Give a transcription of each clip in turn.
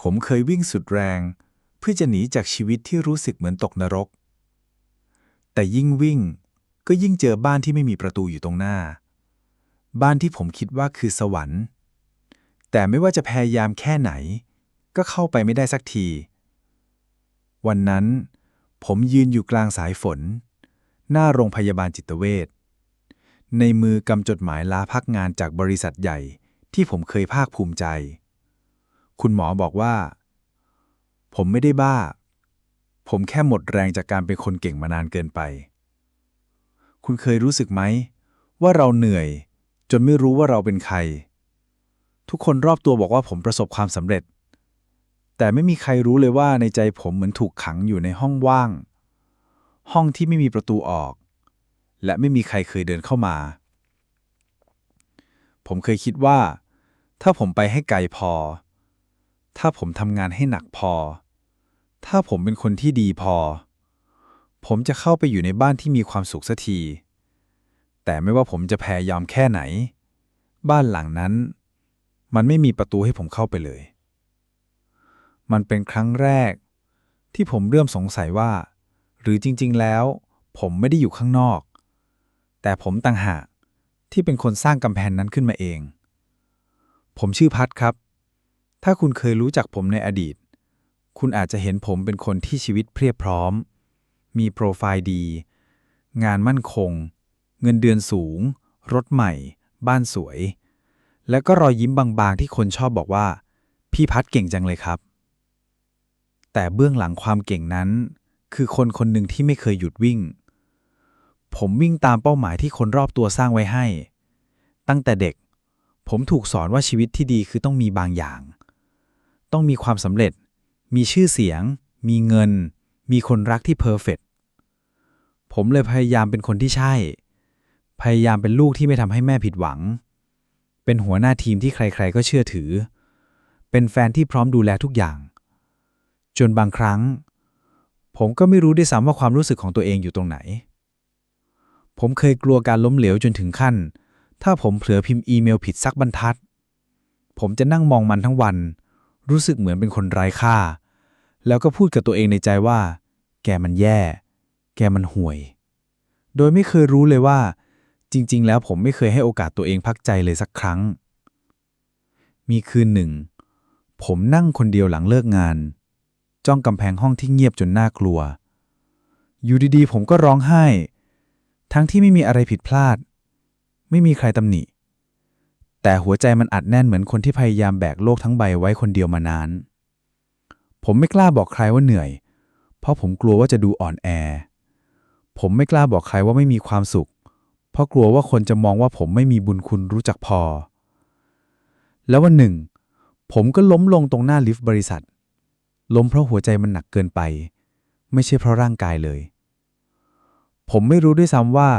ผมเคยวิ่งสุดแรง เพื่อจะหนีจากชีวิตที่รู้สึกเหมือนตกนรก แต่ยิ่งวิ่งก็ยิ่งเจอบ้านที่ไม่มีประตูอยู่ตรงหน้า บ้านที่ผมคิดว่าคือสวรรค์ แต่ไม่ว่าจะพยายามแค่ไหน ก็เข้าไปไม่ได้สักที วันนั้น ผมยืนอยู่กลางสายฝน หน้าโรงพยาบาลจิตเวชในมือกำจดหมายลาพักงานจากบริษัทใหญ่ที่ผมเคยภาคภูมิใจ คุณหมอบอกว่า ผมไม่ได้บ้า ผมแค่หมดแรงจากการเป็นคนเก่งมานานเกินไป คุณเคยรู้สึกไหม ว่าเราเหนื่อย จนไม่รู้ว่าเราเป็นใคร ทุกคนรอบตัวบอกว่าผมประสบความสำเร็จ แต่ไม่มีใครรู้เลยว่าในใจผมเหมือนถูกขังอยู่ในห้องว่าง ห้องที่ไม่มีประตูออก และไม่มีใครเคยเดินเข้ามา ผมเคยคิดว่า ถ้าผมไปให้ไกลพอ ถ้าผมทำงานให้หนักพอ ถ้าผมเป็นคนที่ดีพอ ผมจะเข้าไปอยู่ในบ้านที่มีความสุขสักที แต่ไม่ว่าผมจะพยายามแค่ไหน บ้านหลังนั้น มันไม่มีประตูให้ผมเข้าไปเลย มันเป็นครั้งแรก ที่ผมเริ่มสงสัยว่า หรือจริง ๆ แล้ว ผมไม่ได้อยู่ข้างนอก แต่ผมต่างหากที่เป็นคนสร้างกำแพงนั้นขึ้นมาเอง ผมชื่อพัดครับ ถ้าคุณเคยรู้จักผมในอดีต คุณอาจจะเห็นผมเป็นคนที่ชีวิตเพียบพร้อม มีโปรไฟล์ดี งานมั่นคง เงินเดือนสูง รถใหม่ บ้านสวย แล้วก็รอยยิ้มบางๆ ที่คนชอบบอกว่า พี่พัดเก่งจังเลยครับ แต่เบื้องหลังความเก่งนั้น คือคนคนหนึ่งที่ไม่เคยหยุดวิ่ง ผมวิ่งตามเป้าหมายที่คนรอบตัวสร้างไว้ให้ ตั้งแต่เด็ก ผมถูกสอนว่าชีวิตที่ดีคือต้องมีบางอย่าง ต้องมีความสำเร็จ มีชื่อเสียง มีเงิน มีคนรักที่เพอร์เฟกต์ผมเลยพยายามเป็นคนที่ใช่ พยายามเป็นลูกที่ไม่ทำให้แม่ผิดหวัง เป็นหัวหน้าทีมที่ใครๆก็เชื่อถือ เป็นแฟนที่พร้อมดูแลทุกอย่าง จนบางครั้ง ผมก็ไม่รู้ด้วยซ้ำว่าความรู้สึกของตัวเองอยู่ตรงไหน ผมเคยกลัวการล้มเหลวจนถึงขั้น ถ้าผมเผลอพิมพ์อีเมลผิดสักบรรทัด ผมจะนั่งมองมันทั้งวัน รู้สึกเหมือนเป็นคนไร้ค่า แล้วก็พูดกับตัวเองในใจว่า แกมันแย่ แกมันห่วย โดยไม่เคยรู้เลยว่า จริง ๆ แล้วผมไม่เคยให้โอกาสตัวเองพักใจเลยสักครั้ง มีคืนหนึ่ง ผมนั่งคนเดียวหลังเลิกงาน จ้องกำแพงห้องที่เงียบจนน่ากลัว อยู่ดีๆ ผมก็ร้องไห้ ทั้งที่ไม่มีอะไรผิดพลาด ไม่มีใครตำหนิ แต่หัวใจมันอัดแน่นเหมือนคนที่พยายามแบกโลกทั้งใบไว้คนเดียวมานาน ผมไม่กล้าบอกใครว่าเหนื่อย เพราะผมกลัวว่าจะดูอ่อนแอ ผมไม่กล้าบอกใครว่าไม่มีความสุข เพราะกลัวว่าคนจะมองว่าผมไม่มีบุญคุณรู้จักพอ แล้ววันหนึ่ง ผมก็ล้มลงตรงหน้าลิฟต์บริษัท ล้มเพราะหัวใจมันหนักเกินไป ไม่ใช่เพราะร่างกายเลย ผมไม่รู้ด้วยซ้ำว่า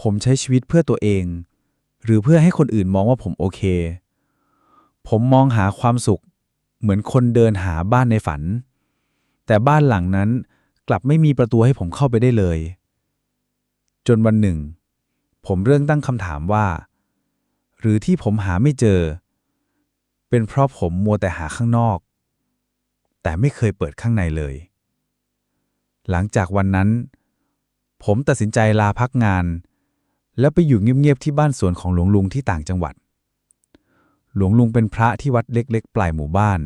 ผมใช้ชีวิตเพื่อตัวเอง หรือเพื่อให้คนอื่นมองว่าผมโอเค ผมมองหาความสุข เหมือนคนเดินหาบ้านในฝัน แต่บ้านหลังนั้นกลับไม่มีประตูให้ผมเข้าไปได้เลย จนวันหนึ่ง ผมเริ่มตั้งคำถามว่า หรือที่ผมหาไม่เจอ เป็นเพราะผมมัวแต่หาข้างนอก แต่ไม่เคยเปิดข้างในเลย หลังจากวันนั้น ผมตัดสินใจลาพักงาน แล้วไปอยู่เงียบๆที่บ้านสวนของหลวงลุงที่ต่างจังหวัด หลวงลุงเป็นพระที่วัดเล็กๆ ปลายหมู่บ้าน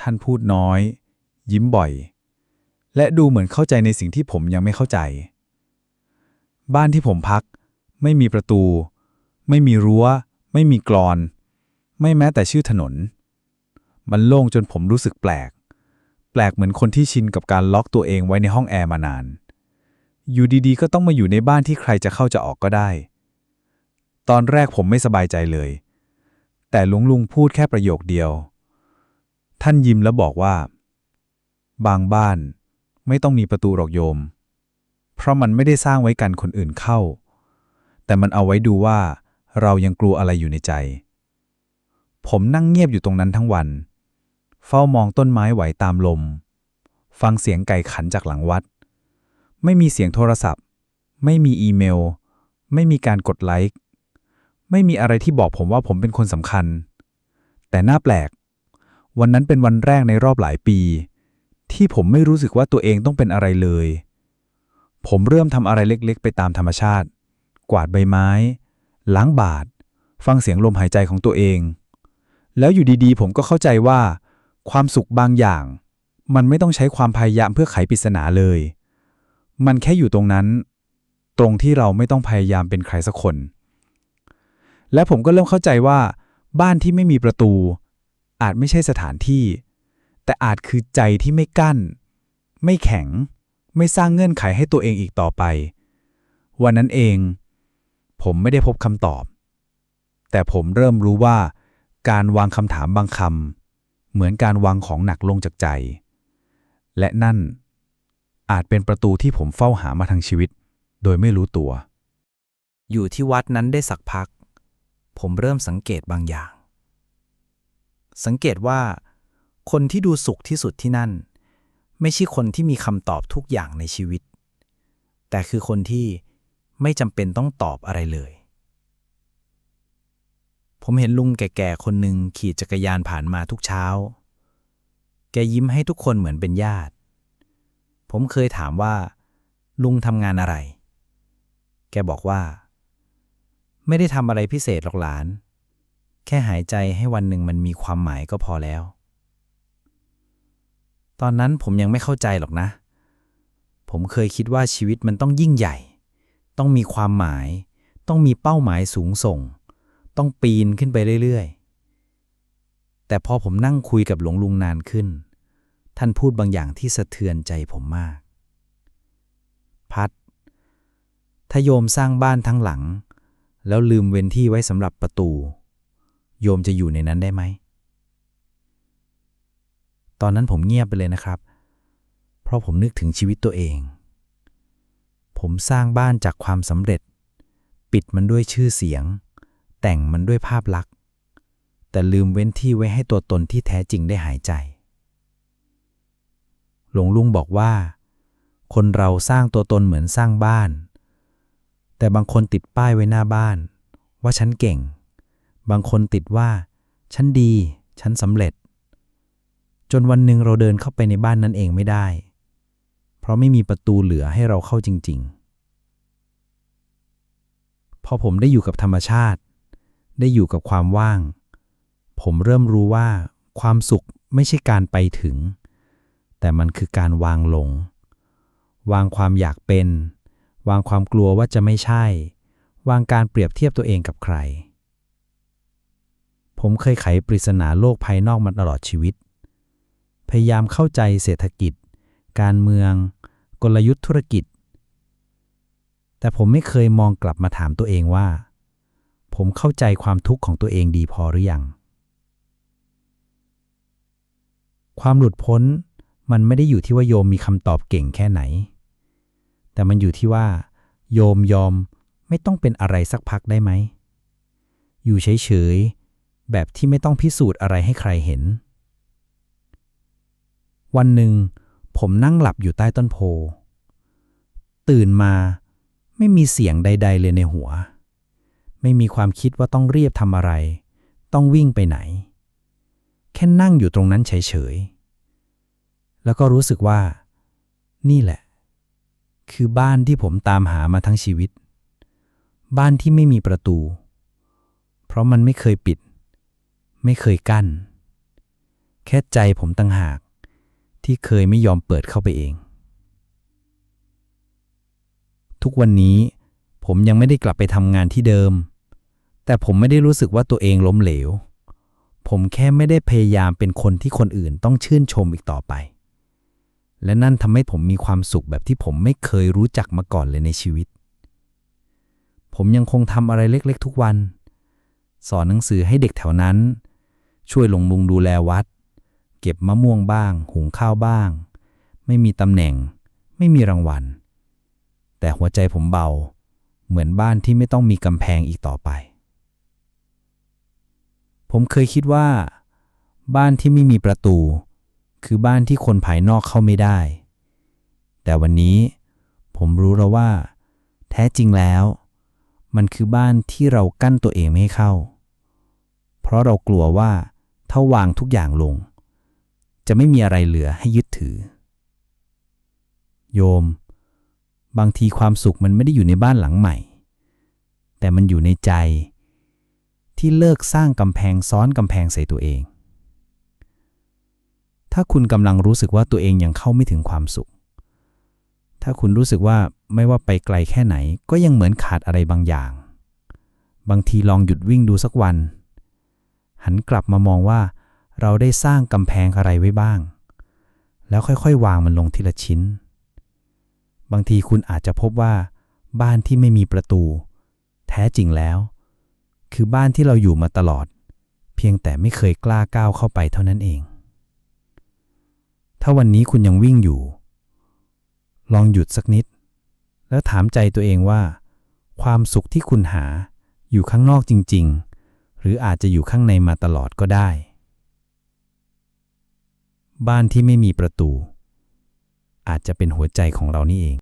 ท่านพูดน้อย ยิ้มบ่อย และดูเหมือนเข้าใจในสิ่งที่ผมยังไม่เข้าใจ บ้านที่ผมพัก ไม่มีประตู ไม่มีรั้ว ไม่มีกรอน ไม่แม้แต่ชื่อถนน มันโล่งจนผมรู้สึกแปลก แปลกเหมือนคนที่ชินกับการล็อกตัวเองไว้ในห้องแอร์มานาน อยู่ดีๆ ก็ต้องมาอยู่ในบ้านที่ใครจะเข้าจะออกก็ได้ ตอนแรกผมไม่สบายใจเลย แต่หลุงลุงพูดแค่ประโยคเดียว ท่านยิ้มแล้วบอกว่า บางบ้านไม่ต้องมีประตูหรอกโยม เพราะมันไม่ได้สร้างไว้กันคนอื่นเข้า แต่มันเอาไว้ดูว่าเรายังกลัวอะไรอยู่ในใจ ผมนั่งเงียบอยู่ตรงนั้นทั้งวัน เฝ้ามองต้นไม้ไหวตามลม ฟังเสียงไก่ขันจากหลังวัด ไม่มีเสียงโทรศัพท์ ไม่มีอีเมล ไม่มีการกดไลค์ ไม่มีอะไรที่บอกผมว่าผมเป็นคนสำคัญ แต่น่าแปลก วันนั้นเป็นวันแรกในรอบหลายปี ที่ผมไม่รู้สึกว่าตัวเองต้องเป็นอะไรเลย ผมเริ่มทำอะไรเล็กๆ ไปตามธรรมชาติ กวาดใบไม้ ล้างบาทฟังเสียงลมหายใจของตัวเอง แล้วอยู่ดีๆ ผมก็เข้าใจว่า ความสุขบางอย่าง มันไม่ต้องใช้ความพยายามเพื่อไขปริศนาเลย มันแค่อยู่ตรงนั้น ตรงที่เราไม่ต้องพยายามเป็นใครสักคน และผมก็เริ่มเข้าใจว่า บ้านที่ไม่มีประตู อาจไม่ใช่สถานที่ แต่อาจคือใจที่ไม่กั้น ไม่แข็ง ไม่สร้างเงื่อนไขให้ตัวเองอีกต่อไป วันนั้นเอง ผมไม่ได้พบคำตอบ แต่ผมเริ่มรู้ว่า การวางคำถามบางคำเหมือนการวางของหนักลงจากใจ และนั่น อาจเป็นประตูที่ผมเฝ้าหามาทั้งชีวิต โดยไม่รู้ตัว อยู่ที่วัดนั้นได้สักพัก ผมเริ่มสังเกตบางอย่าง สังเกตว่า คนที่ดูสุขที่สุดที่นั่น ไม่ใช่คนที่มีคำตอบทุกอย่างในชีวิต แต่คือคนที่ไม่จำเป็นต้องตอบอะไรเลย ผมเห็นลุงแก่ๆคนหนึ่งขี่จักรยานผ่านมาทุกเช้า แกยิ้มให้ทุกคนเหมือนเป็นญาติ ผมเคยถามว่า ลุงทำงานอะไร แกบอกว่า ไม่ได้ทำอะไรพิเศษหรอกหลาน แค่หายใจให้วันหนึ่งมันมีความหมายก็พอแล้ว ตอนนั้นผมยังไม่เข้าใจหรอกนะ ผมเคยคิดว่าชีวิตมันต้องยิ่งใหญ่ ต้องมีความหมาย ต้องมีเป้าหมายสูงส่ง ต้องปีนขึ้นไปเรื่อยๆ แต่พอผมนั่งคุยกับหลวงลุงนานขึ้น ท่านพูดบางอย่างที่สะเทือนใจผมมาก พัด ถ้าโยมสร้างบ้านทั้งหลัง แล้วลืมเว้นที่ไว้สำหรับประตู โยมจะอยู่ในนั้นได้ไหม ตอนนั้นผมเงียบไปเลยนะครับ เพราะผมนึกถึงชีวิตตัวเอง ผมสร้างบ้านจากความสำเร็จ ปิดมันด้วยชื่อเสียง แต่งมันด้วยภาพลักษณ์ แต่ลืมเว้นที่ไว้ให้ตัวตนที่แท้จริงได้หายใจ หลวงลุงบอกว่า คนเราสร้างตัวตนเหมือนสร้างบ้าน แต่บางคนติดป้ายไว้หน้าบ้าน ว่าฉันเก่ง บางคนติดว่า ฉันดี ฉันสำเร็จ จนวันหนึ่งเราเดินเข้าไปในบ้านนั้นเองไม่ได้ เพราะไม่มีประตูเหลือให้เราเข้าจริง ๆ พอผมได้อยู่กับธรรมชาติ ได้อยู่กับความว่าง ผมเริ่มรู้ว่าความสุขไม่ใช่การไปถึง แต่มันคือการวางลง วางความอยากเป็น วางความกลัวว่าจะไม่ใช่ วางการเปรียบเทียบตัวเองกับใคร ผมเคยไขปริศนาโลกภายนอกมาตลอดชีวิต พยายามเข้าใจเศรษฐกิจ การเมือง กลยุทธ์ธุรกิจ แต่ผมไม่เคยมองกลับมาถามตัวเองว่า ผมเข้าใจความทุกข์ของตัวเองดีพอหรือยังความหลุดพ้น มันไม่ได้อยู่ที่ว่าโยมมีคำตอบเก่งแค่ไหน แต่มันอยู่ที่ว่า โยมยอมไม่ต้องเป็นอะไรสักพักได้ไหม อยู่เฉยๆ แบบที่ไม่ต้องพิสูจน์อะไรให้ใครเห็น วันหนึ่ง ผมนั่งหลับอยู่ใต้ต้นโพ ตื่นมาไม่มีเสียงใด ๆ เลยในหัว ไม่มีความคิดว่าต้องเรียบทำอะไร ต้องวิ่งไปไหน แค่นั่งอยู่ตรงนั้นเฉยๆ แล้วก็รู้สึกว่า นี่แหละ คือบ้านที่ผมตามหามาทั้งชีวิต บ้านที่ไม่มีประตู เพราะมันไม่เคยปิด ไม่เคยกั้น แค่ใจผมตั้งหาก ที่เคยไม่ยอมเปิดเข้าไปเอง ทุกวันนี้ผมยังไม่ได้กลับไปทำงานที่เดิม แต่ผมไม่ได้รู้สึกว่าตัวเองล้มเหลว ผมแค่ไม่ได้พยายามเป็นคนที่คนอื่นต้องชื่นชมอีกต่อไป และนั่นทำให้ผมมีความสุขแบบที่ผมไม่เคยรู้จักมาก่อนเลยในชีวิต ผมยังคงทำอะไรเล็กๆ ทุกวัน สอนหนังสือให้เด็กแถวนั้น ช่วยลงมุงดูแลวัด เก็บมะม่วงบ้าง หุงข้าวบ้าง ไม่มีตำแหน่ง ไม่มีรางวัล แต่หัวใจผมเบา เหมือนบ้านที่ไม่ต้องมีกำแพงอีกต่อไป ผมเคยคิดว่า บ้านที่ไม่มีประตู คือบ้านที่คนภายนอกเข้าไม่ได้ แต่วันนี้ผมรู้แล้วว่า แท้จริงแล้ว มันคือบ้านที่เรากั้นตัวเองไม่ให้เข้า เพราะเรากลัวว่าถ้าวางทุกอย่างลง จะไม่มีอะไรเหลือให้ยึดถือ โยม บางทีความสุขมันไม่ได้อยู่ในบ้านหลังใหม่ แต่มันอยู่ในใจที่เลิกสร้างกำแพงซ้อนกำแพงใส่ตัวเอง ถ้าคุณกำลังรู้สึกว่าตัวเองยังเข้าไม่ถึงความสุข ถ้าคุณรู้สึกว่าไม่ว่าไปไกลแค่ไหน ก็ยังเหมือนขาดอะไรบางอย่าง บางทีลองหยุดวิ่งดูสักวัน หันกลับมามองว่า เราได้สร้างกำแพงอะไรไว้บ้าง แล้วค่อยๆ วางมันลงทีละชิ้น บางทีคุณอาจจะพบว่า บ้านที่ไม่มีประตู แท้จริงแล้ว คือบ้านที่เราอยู่มาตลอด เพียงแต่ไม่เคยกล้าก้าวเข้าไปเท่านั้นเอง ถ้าวันนี้คุณยังวิ่งอยู่ ลองหยุดสักนิด แล้วถามใจตัวเองว่า ความสุขที่คุณหาอยู่ข้างนอกจริง ๆ หรืออาจจะอยู่ข้างในมาตลอดก็ได้ บ้านที่ไม่มีประตู อาจจะเป็นหัวใจของเรานี่เอง